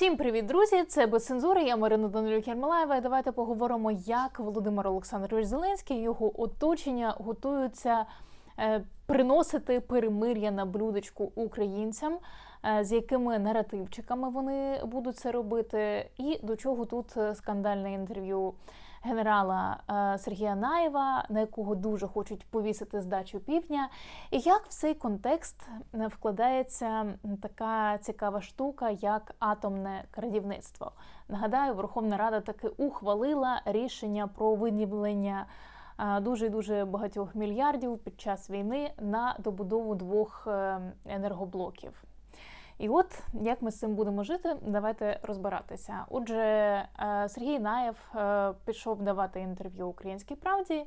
Всім привіт, друзі! Це без цензури. Я Марина Данилюк Ярмолаєва. Давайте поговоримо, як Володимир Олександрович Зеленський і його оточення готуються е, приносити перемир'я на блюдечку українцям, е, з якими наративчиками вони будуть це робити, і до чого тут е, скандальне інтерв'ю генерала е, Сергія Наєва, на якого дуже хочуть повісити здачу півдня. І як в цей контекст е, вкладається така цікава штука, як атомне крадівництво. Нагадаю, Верховна Рада таки ухвалила рішення про виділення е, дуже дуже багатьох мільярдів під час війни на добудову двох е, енергоблоків. І от як ми з цим будемо жити, давайте розбиратися. Отже, е, Сергій Наєв е, пішов давати інтерв'ю Українській правді.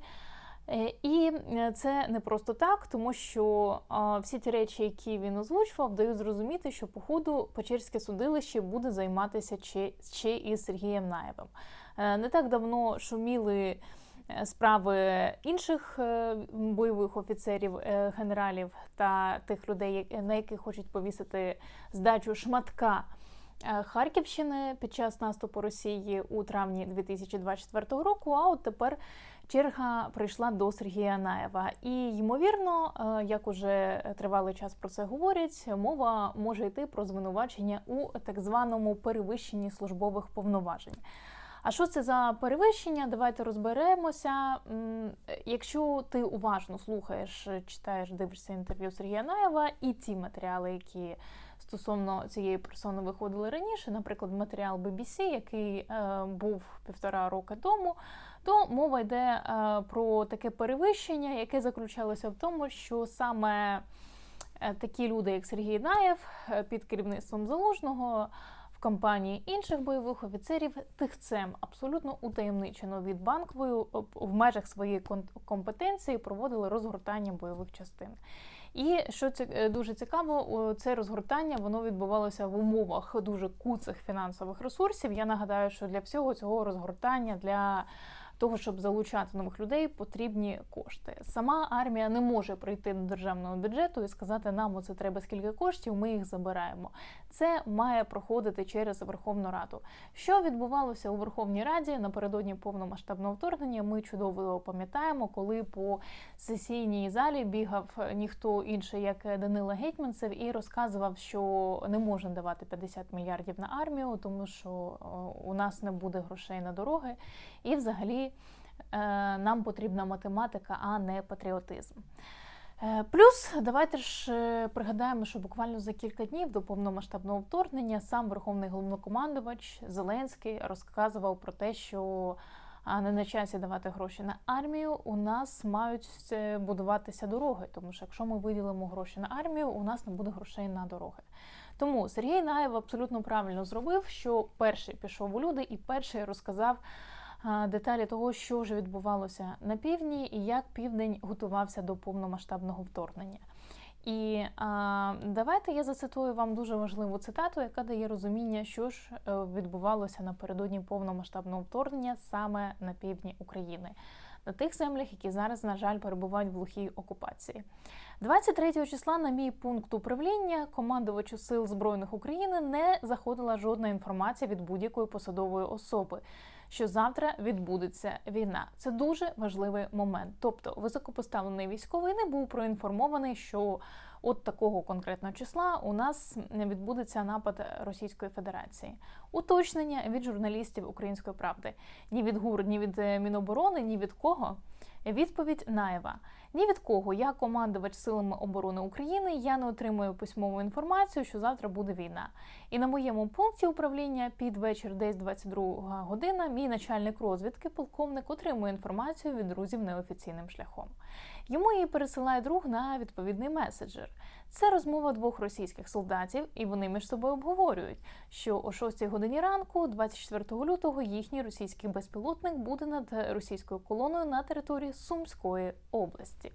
Е, І це не просто так, тому що всі ті речі, які він озвучував, дають зрозуміти, що по ходу Печерське судилище буде займатися ще, ще і Сергієм Наєвим. Не так давно шуміли справи інших е, бойових офіцерів, е, генералів та тих людей, на яких хочуть повісити здачу шматка. е, Харківщини під час наступу Росії у травні 2024 року. А от тепер черга прийшла до Сергія Наєва. І ймовірно, е, як уже тривалий час про це говорять, мова може йти про звинувачення у так званому перевищенні службових повноважень. А що це за перевищення? Давайте розберемося. Якщо ти уважно слухаєш, читаєш, дивишся інтерв'ю Сергія Наєва і ті матеріали, які стосовно цієї персони виходили раніше, наприклад, матеріал BBC, який е, був півтора роки тому, то мова йде е, про таке перевищення, яке заключалося в тому, що саме е, такі люди, як Сергій Наєв, під керівництвом залужного. Компанії інших бойових офіцерів тихцем абсолютно утаємничено від банкової в межах своєї компетенції проводили розгортання бойових частин. І що ці- е, дуже цікаво, це розгортання воно відбувалося в умовах дуже куцих фінансових ресурсів. Я нагадаю, що для всього цього розгортання для того, щоб залучати нових людей, потрібні кошти. Сама армія не може прийти до державного бюджету і сказати, нам оце треба скільки коштів, ми їх забираємо. Це має проходити через Верховну Раду. Що відбувалося у Верховній Раді напередодні повномасштабного вторгнення? Ми чудово пам'ятаємо, коли по сесійній залі бігав ніхто інший, як Данила Гетьманцев, і розказував, що не можна давати 50 мільярдів на армію, тому що у нас не буде грошей на дороги, і взагалі е, нам потрібна математика, а не патріотизм. Е, Плюс давайте ж е, пригадаємо, що буквально за кілька днів до повномасштабного вторгнення сам верховний головнокомандувач Зеленський розказував про те, що не на часі давати гроші на армію. У нас мають е, будуватися дороги, тому що якщо ми виділимо гроші на армію, у нас не буде грошей на дороги. Тому Сергій Наєв абсолютно правильно зробив, що перший пішов у люди і перший розказав деталі того, що ж відбувалося на півдні і як південь готувався до повномасштабного вторгнення. І а, давайте я зацитую вам дуже важливу цитату, яка дає розуміння, що ж е, відбувалося напередодні повномасштабного вторгнення саме на півдні України, на тих землях, які зараз, на жаль, перебувають в глухій окупації. 23 числа, на мій пункт управління, командувачу сил збройних України не заходила жодна інформація від будь-якої посадової особи. Що завтра відбудеться війна, це дуже важливий момент. Тобто, високопоставлений військовий не був проінформований, що от такого конкретного числа у нас відбудеться напад Російської Федерації. Уточнення від журналістів Української правди ні від ГУР, ні від е, Міноборони, ні від кого. Відповідь Наєва. Ні від кого я командувач силами оборони України. Я не отримую письмову інформацію, що завтра буде війна. І на моєму пункті управління під вечір, десь 22 година, мій начальник розвідки, полковник, отримує інформацію від друзів неофіційним шляхом. Йому її пересилає друг на відповідний меседжер. Це розмова двох російських солдатів, і вони між собою обговорюють, що о 6 годині ранку, 24 лютого, їхній російський безпілотник буде над російською колоною на території Сумської області.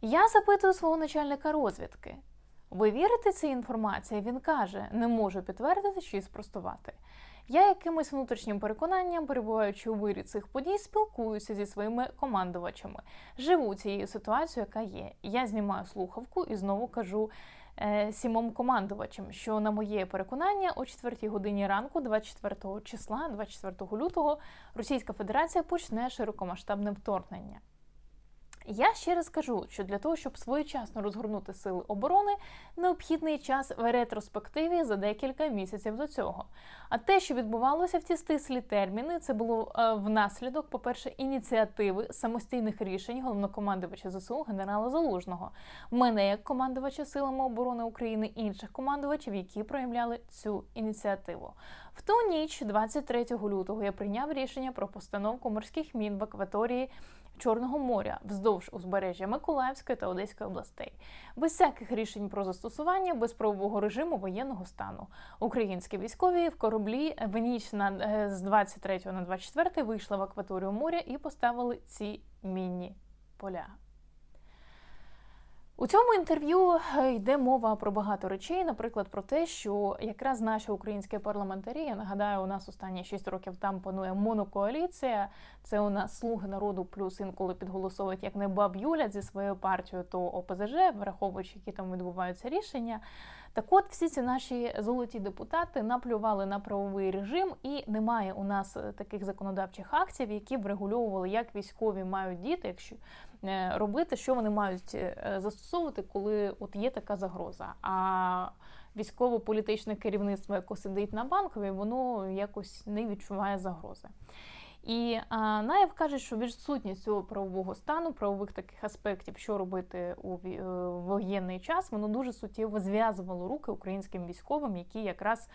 Я запитую свого начальника розвідки. Ви вірите цій інформації? Він каже, не можу підтвердити чи спростувати. Я якимось внутрішнім переконанням, перебуваючи у вирі цих подій, спілкуюся зі своїми командувачами, живу цією ситуацією, яка є. Я знімаю слухавку і знову кажу: е, сімом командувачем, що на моє переконання о 4 годині ранку, 24 числа, 24 лютого, Російська Федерація почне широкомасштабне вторгнення. Я ще раз кажу, що для того, щоб своєчасно розгорнути сили оборони, необхідний час в ретроспективі за декілька місяців до цього. А те, що відбувалося в ці стислі терміни, це було е, внаслідок, по-перше, ініціативи самостійних рішень головнокомандувача ЗСУ генерала Залужного, мене як командувача силами оборони України, інших командувачів, які проявляли цю ініціативу. В ту ніч, 23 лютого, я прийняв рішення про постановку морських мін в акваторії. Чорного моря вздовж узбережжя Миколаївської та Одеської областей, без всяких рішень про застосування, без правового режиму воєнного стану. Українські військові в кораблі в ніч на е, з 23 на 24 вийшли в акваторію моря і поставили ці міні поля. У цьому інтерв'ю е, йде мова про багато речей, наприклад, про те, що якраз наші українські парламентарі, я нагадаю, у нас останні 6 років там панує монокоаліція. Це у нас слуги народу, плюс інколи підголосовують як не баб Юля зі своєю партією, то ОПЗЖ, враховуючи, які там відбуваються рішення. Так от всі ці наші золоті депутати наплювали на правовий режим, і немає у нас е, таких законодавчих актів, які б регульовували, як військові мають діти, якщо робити, що вони мають е, застосовувати, коли от є така загроза. А військово-політичне керівництво, яке сидить на банковій, воно якось не відчуває загрози. І а, Наєв каже, що відсутність цього правового стану, правових таких аспектів, що робити у е, воєнний час, воно дуже суттєво зв'язувало руки українським військовим, які якраз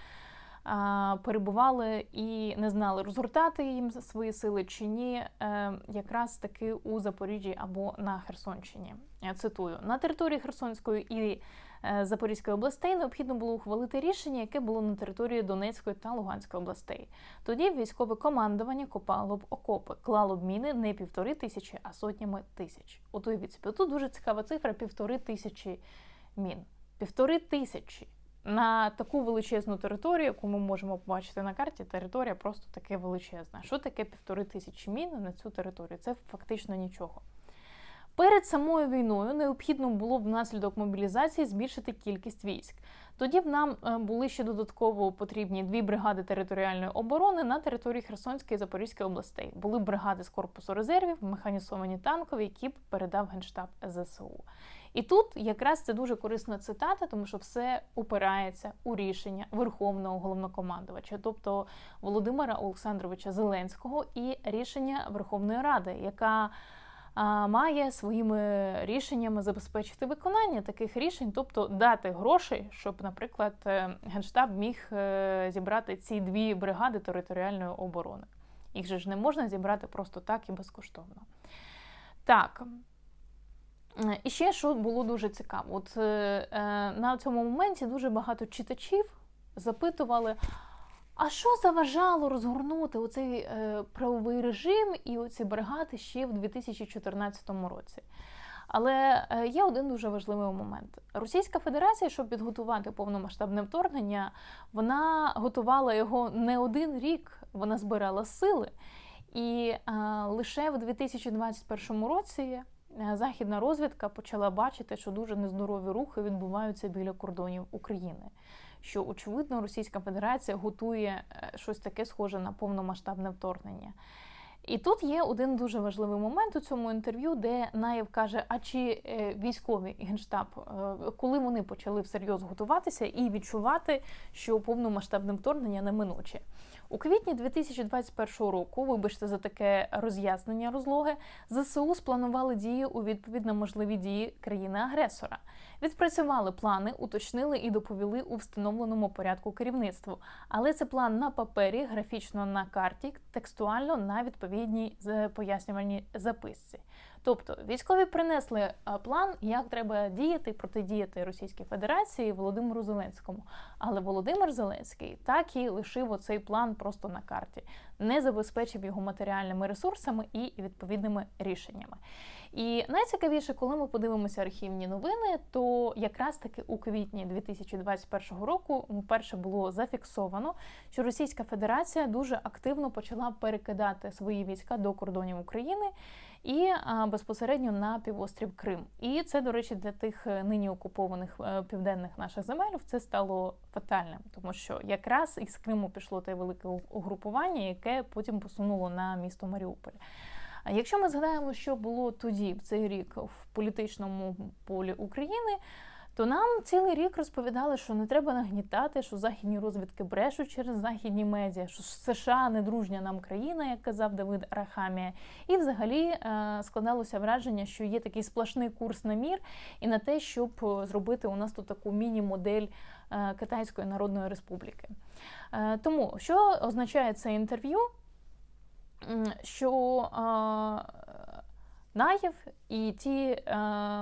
перебували і не знали, розгортати їм свої сили чи ні, е, якраз таки у Запоріжжі або на Херсонщині. Я цитую на території Херсонської і е, Запорізької областей необхідно було ухвалити рішення, яке було на території Донецької та Луганської областей. Тоді військове командування копало б окопи, клало б міни не півтори тисячі, а сотнями тисяч. От уявіть собі, тут дуже цікава цифра: півтори тисячі мін. Півтори тисячі. На таку величезну територію, яку ми можемо побачити на карті, територія просто таке величезна. Що таке півтори тисячі мін на цю територію? Це фактично нічого. Перед самою війною необхідно було б внаслідок мобілізації збільшити кількість військ. Тоді б нам е, були ще додатково потрібні дві бригади територіальної оборони на території Херсонської і Запорізької областей. Були бригади з корпусу резервів, механізовані танкові, які б передав генштаб ЗСУ. І тут якраз це дуже корисна цитата, тому що все упирається у рішення Верховного головнокомандувача, тобто Володимира Олександровича Зеленського, і рішення Верховної Ради, яка має своїми рішеннями забезпечити виконання таких рішень, тобто дати гроші, щоб, наприклад, е, генштаб міг е, зібрати ці дві бригади територіальної оборони. Їх же ж не можна зібрати просто так і безкоштовно. Так. Е, І ще що було дуже цікаво. От е, на цьому моменті дуже багато читачів запитували, а що заважало розгорнути оцей е, правовий режим і оці бригади ще в 2014 році. Але е, є один дуже важливий момент. Російська Федерація, щоб підготувати повномасштабне вторгнення, вона готувала його не один рік, вона збирала сили. І е, лише в 2021 році західна розвідка почала бачити, що дуже нездорові рухи відбуваються біля кордонів України. Що очевидно Російська Федерація готує е, щось таке схоже на повномасштабне вторгнення. І тут є один дуже важливий момент у цьому інтерв'ю, де Наєв каже: а чи е, військові генштаб, е, коли вони почали всерйоз готуватися і відчувати, що повномасштабне вторгнення неминуче? У квітні 2021 року, вибачте за таке роз'яснення розлоги, ЗСУ спланували дії у відповідь на можливі дії країни-агресора. Відпрацювали плани, уточнили і доповіли у встановленому порядку керівництву. Але це план на папері, графічно на карті, текстуально на відповідній пояснювальній записці. Тобто військові принесли план, як треба діяти, протидіяти Російській Федерації Володимиру Зеленському. Але Володимир Зеленський так і лишив оцей план просто на карті, не забезпечив його матеріальними ресурсами і відповідними рішеннями. І найцікавіше, коли ми подивимося архівні новини, то якраз таки у квітні 2021 року вперше було зафіксовано, що Російська Федерація дуже активно почала перекидати свої війська до кордонів України. І безпосередньо на півострів Крим. І це, до речі, для тих е, нині окупованих е, південних наших земель це стало фатальним, тому що якраз із Криму пішло те велике угрупування, яке потім посунуло на місто Маріуполь. А якщо ми згадаємо, що було тоді, в цей рік, в політичному полі України, то нам цілий рік розповідали, що не треба нагнітати, що західні розвідки брешуть через західні медіа, що США не дружня нам країна, як казав Давид Арахамія. І взагалі е, складалося враження, що є такий сплошний курс на мір і на те, щоб зробити у нас тут таку міні-модель е, Китайської Народної Республіки. Е, тому що означає це інтерв'ю? Що Наєв і ті е,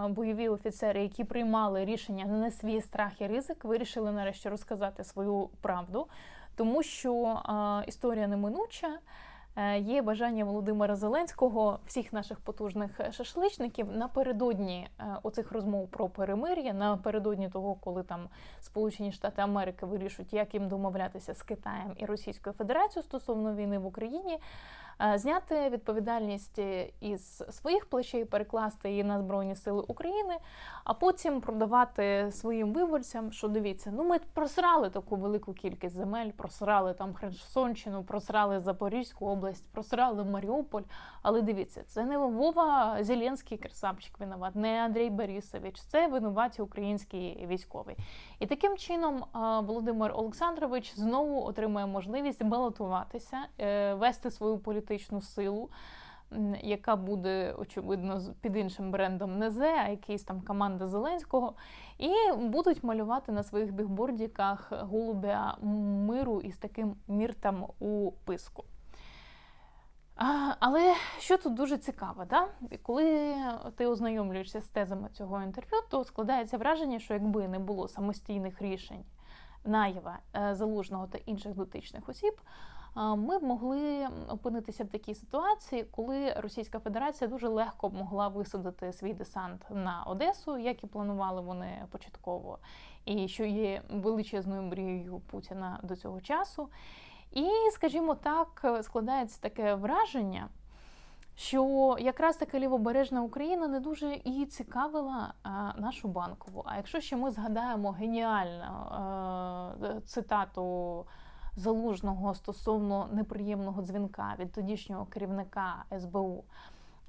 бойові офіцери, які приймали рішення на свій страх і ризик, вирішили нарешті розказати свою правду, тому що е, історія неминуча. Е, є бажання Володимира Зеленського, всіх наших потужних шашличників напередодні е, оцих розмов про перемир'я, напередодні того, коли там Сполучені Штати Америки вирішують, як їм домовлятися з Китаєм і Російською Федерацією стосовно війни в Україні. Е, зняти відповідальність із своїх плечей, перекласти її на Збройні Сили України, а потім продавати своїм виборцям, що дивіться, ну ми просрали таку велику кількість земель, просрали там Херсонщину, просрали Запорізьку область, просрали Маріуполь. Але дивіться, це не Вова Зеленський красавчик винуват, не Андрій Борисович, це винуваті українські військові. І таким чином Володимир Олександрович знову отримує можливість балотуватися, е, вести свою політичну силу. Яка буде очевидно під іншим брендом НЕЗ, а якийсь там команда Зеленського, і будуть малювати на своїх бігбордіках голубя миру із таким міртом у писку. Але що тут дуже цікаво, да? коли ти ознайомлюєшся з тезами цього інтерв'ю, то складається враження, що якби не було самостійних рішень Наєва, е, Залужного та інших дотичних осіб, ми б могли опинитися в такій ситуації, коли Російська Федерація дуже легко б могла висадити свій десант на Одесу, як і планували вони початково, і що є величезною мрією Путіна до цього часу. І, скажімо так, складається таке враження, що якраз таки лівобережна Україна не дуже і цікавила нашу банкову. А якщо ще ми згадаємо геніальну е, цитату залужного стосовно неприємного дзвінка від тодішнього керівника СБУ.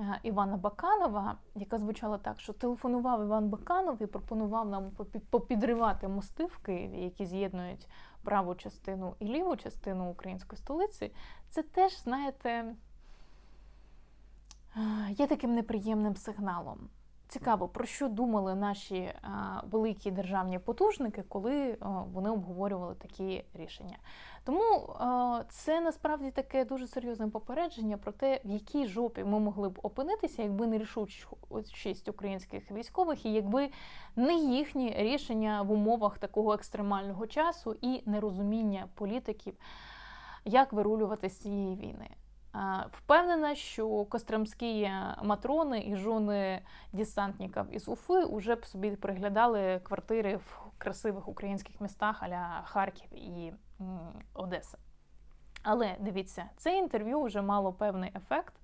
Е, Івана Баканова, яка звучала так, що телефонував Іван Баканов і пропонував нам попідривати мости в Києві, які з'єднують праву частину і ліву частину української столиці, це теж, знаєте, е, є таким неприємним сигналом. Цікаво, про що думали наші е, великі державні потужники, коли вони обговорювали такі рішення. Тому це насправді таке дуже серйозне попередження про те, в якій жопі ми могли б опинитися, якби не рішучість українських військових, і якби не їхні рішення в умовах такого екстремального часу і нерозуміння політиків, як вирулювати з цієї війни. Впевнена, що костромські матрони і жони десантників із Уфи вже б собі приглядали квартири в красивих українських містах аля Харків і Одеса. Але дивіться, це інтерв'ю вже мало певний ефект.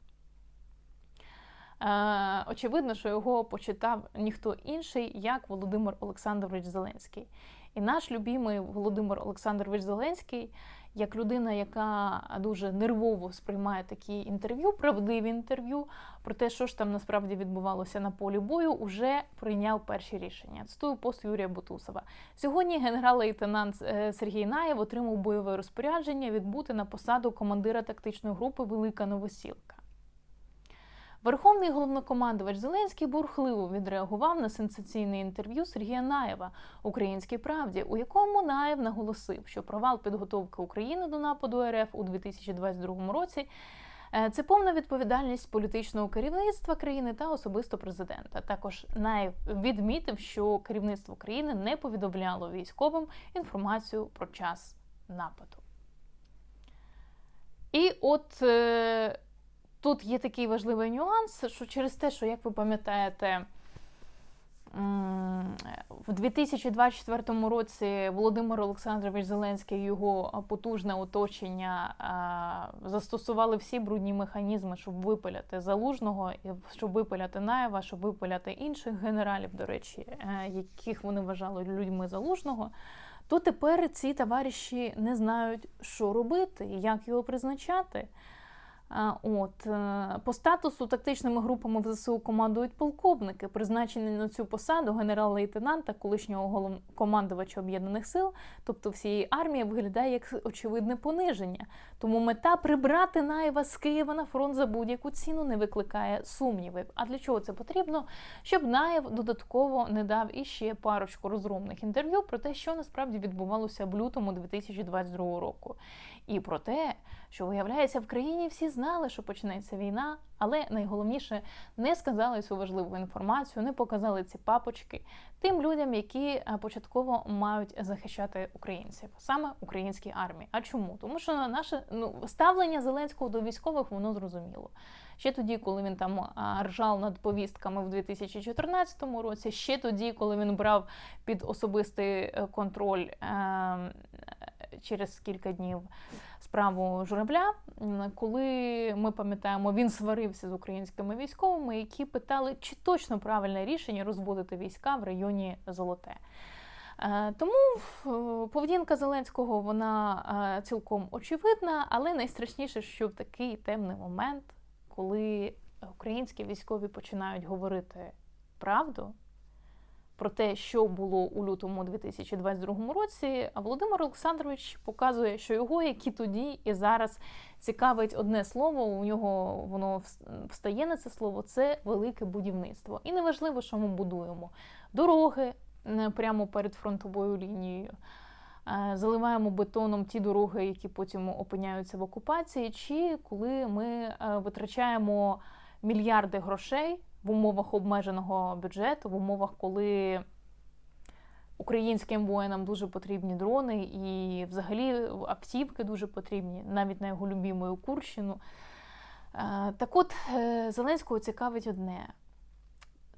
Е, очевидно, що його почитав ніхто інший, як Володимир Олександрович Зеленський. І наш любимий Володимир Олександрович Зеленський як людина, яка дуже нервово сприймає такі інтерв'ю, правдиві інтерв'ю про те, що ж там насправді відбувалося на полі бою, уже прийняв перші рішення. Цитую пост Юрія Бутусова. Сьогодні генерал-лейтенант е, Сергій Наєв отримав бойове розпорядження відбути на посаду командира тактичної групи Велика Новосілка. Верховний головнокомандувач Зеленський бурхливо відреагував на сенсаційне інтерв'ю Сергія Наєва Українській правді, у якому Наєв наголосив, що провал підготовки України до нападу РФ у 2022 році. Е, це повна відповідальність політичного керівництва країни та особисто президента. Також Наєв відмітив, що керівництво країни не повідомляло військовим інформацію про час нападу. І от е, Тут є такий важливий нюанс, що через те, що, як ви пам'ятаєте, В 2024 році Володимир Олександрович Зеленський і його потужне оточення застосували всі брудні механізми, щоб випиляти залужного, щоб випиляти Наєва, щоб випиляти інших генералів, до речі, е, яких вони вважали людьми залужного. То тепер ці товариші не знають, що робити як його призначати. От е, по статусу тактичними групами в ЗСУ командують полковники, призначені на цю посаду генерал-лейтенанта, колишнього головнокомандувача об'єднаних сил, тобто всієї армії, виглядає як очевидне пониження. Тому мета прибрати Наєва з Києва на фронт за будь-яку ціну не викликає сумнівів. А для чого це потрібно? Щоб Наєв додатково не дав іще парочку розгромних інтерв'ю про те, що насправді відбувалося в лютому 2022 року, і про те, що виявляється в країні всі знали, що почнеться війна, але найголовніше не сказали цю важливу інформацію, не показали ці папочки тим людям, які е, початково мають захищати українців, саме українській армії. А чому? Тому що наше ну ставлення Зеленського до військових воно зрозуміло. Ще тоді, коли він там ржав над повістками в 2014 році, ще тоді, коли він брав під особистий е, контроль е, через кілька днів справу журавля, коли ми пам'ятаємо, він сварився з українськими військовими, які питали, чи точно правильне рішення розводити війська в районі Золоте. Е, Тому е, поведінка Зеленського вона е, цілком очевидна, але найстрашніше, що в такий темний момент, коли українські військові починають говорити правду про те, що було у лютому 2022 році, а Володимир Олександрович показує, що його, як і тоді, і зараз цікавить одне слово. У нього воно встає на це слово це велике будівництво. І неважливо, що ми будуємо дороги прямо перед фронтовою лінією. е, Заливаємо бетоном ті дороги, які потім опиняються в окупації, чи коли ми е, витрачаємо мільярди грошей в умовах обмеженого бюджету, в умовах, коли українським воїнам дуже потрібні дрони, і взагалі автівки дуже потрібні, навіть на його любімою Курщину. Е, Так от е, Зеленського цікавить одне.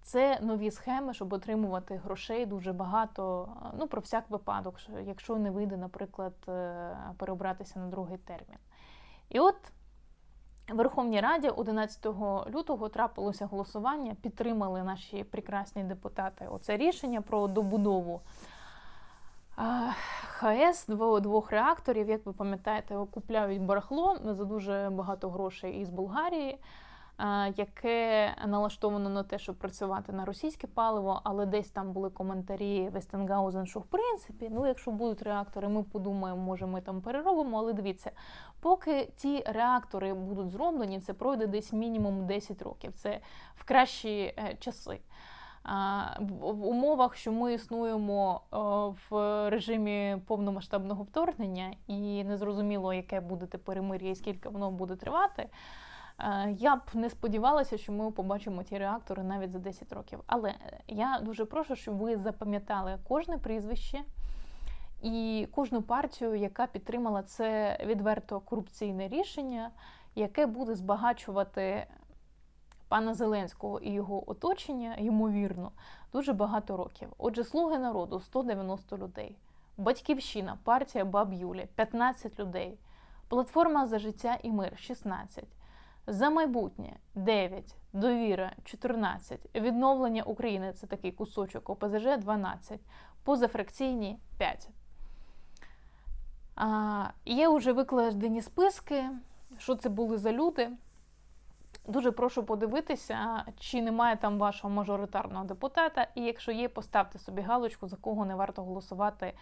Це нові схеми, щоб отримувати грошей дуже багато. е, Ну, про всяк випадок, якщо не вийде, наприклад, переобратися на другий термін. І от Верховній Раді 11 лютого трапилося голосування, підтримали наші прекрасні депутати оце рішення про добудову ХС двох реакторів. Як ви пам'ятаєте, купляють барахло за дуже багато грошей із Болгарії, яке налаштовано на те, щоб працювати на російське паливо, але десь там були коментарі Вестенгаузен, що в принципі, ну якщо будуть реактори, ми подумаємо, може ми там переробимо. Але дивіться, поки ті реактори будуть зроблені, це пройде десь мінімум 10 років. Це в кращі е, часи. В умовах, що ми існуємо е, в режимі повномасштабного вторгнення, і незрозуміло, яке буде перемир'я і скільки воно буде тривати. Е, Я б не сподівалася, що ми побачимо ті реактори навіть за 10 років. Але е, я дуже прошу, щоб ви запам'ятали кожне прізвище і кожну партію, яка підтримала це відверто корупційне рішення, яке буде збагачувати пана Зеленського і його оточення, ймовірно, дуже багато років. Отже, слуги народу 190 людей, батьківщина, партія Баб Юлі 15 людей, платформа за життя і мир 16. За майбутнє 9, довіра 14, відновлення України це такий кусочок ОПЗЖ 12, позафракційні 5. А, є вже викладені списки, що це були за люди. Дуже прошу подивитися, чи немає там вашого мажоритарного депутата, і якщо є, поставте собі галочку, за кого не варто голосувати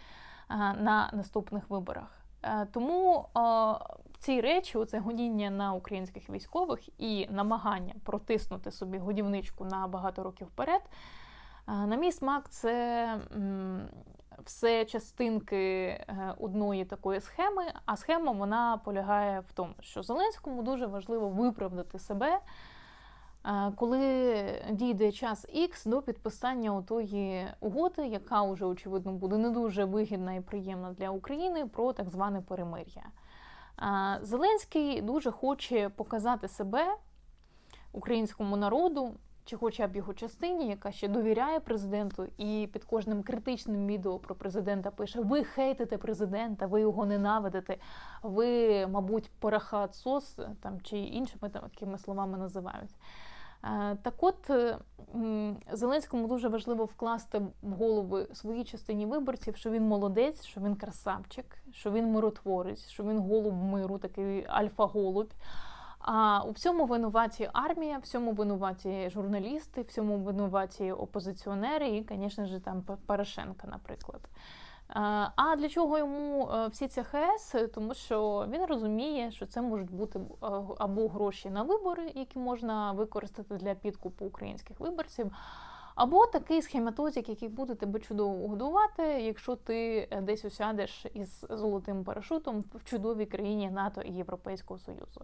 на наступних виборах. Е, Тому а, ці речі, оце гоніння на українських військових і намагання протиснути собі годівничку на багато років вперед, на мій смак, це все частинки е, одної такої схеми. А схема вона полягає в тому, що Зеленському дуже важливо виправдати себе, е, коли дійде час X до підписання отої угоди, яка вже очевидно буде не дуже вигідна і приємна для України про так зване перемир'я. Зеленський дуже хоче показати себе українському народу чи хоча б його частині, яка ще довіряє президенту, і під кожним критичним відео про президента пише: Ви хейтите президента, ви його ненавидите, ви, мабуть, порахат сос там чи іншими такими словами називають. Е, Так от е, Зеленському дуже важливо вкласти в голови своїй частині виборців, що він молодець, що він красавчик, що він миротворець, що він голуб миру, такий альфа-голубь. А у всьому винуваті армія, всьому винуваті журналісти, всьому винуваті опозиціонери і, звісно ж, там Порошенка, наприклад. А для чого йому е, всі ці ХС? Тому що він розуміє, що це можуть бути е, або гроші на вибори, які можна використати для підкупу українських виборців, або такий схематозик, який буде тебе чудово годувати, якщо ти е, десь осядеш із золотим парашутом в чудовій країні НАТО і Європейського Союзу.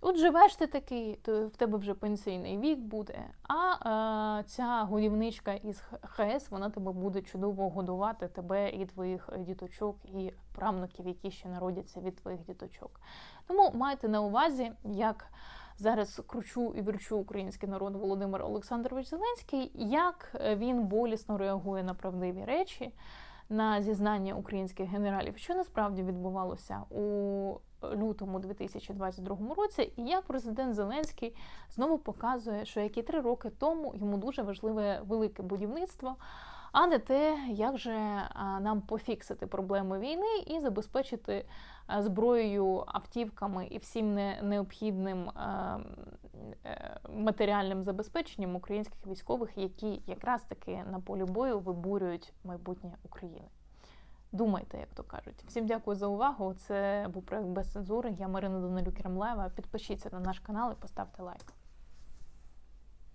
От живеш ти такий, то в тебе вже пенсійний вік буде, а е, ця годівничка із ХС вона тебе буде чудово годувати, тебе і твоїх е, діточок, і правнуків, які ще народяться від твоїх діточок. Тому майте на увазі, як зараз кручу і вірчу український народ Володимир Олександрович Зеленський, як він болісно реагує на правдиві речі, на зізнання українських генералів, що насправді відбувалося у лютому 2022 році, і як президент Зеленський знову показує, що як і три роки тому йому дуже важливе велике будівництво, а не те, як же нам пофіксити проблеми війни і забезпечити зброєю, автівками і всім необхідним е, матеріальним забезпеченням українських військових, які якраз таки на полі бою виборюють майбутнє України. Думайте, як то кажуть. Всім дякую за увагу. Це був проект без цензури. Я Марина Данилюк Ремлева. Підпишіться на наш канал і поставте лайк.